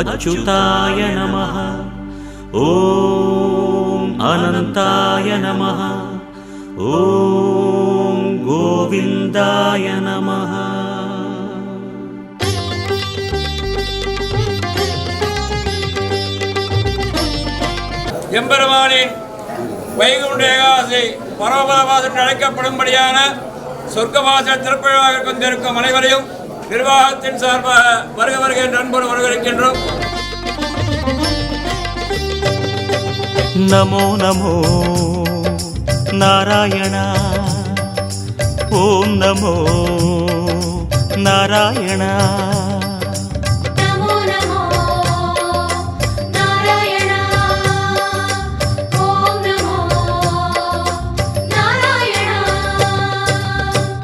अच्युताय नमः ॐ अनन्ताय नमः ॐ गोविन्दाय नमः எம்பெருமானின் வைகுண்ட ஏகாதசி பரமபதவாசம் என்று அழைக்கப்படும்படியான சொர்க்கவாச திருப்பழிவாக கொண்டிருக்கும் அனைவரையும் நிர்வாகத்தின் சார்பாக வருக வருக நண்பர் வரவேற்கின்றோம். நமோ நமோ நாராயணா. ஓம் நமோ நாராயணா.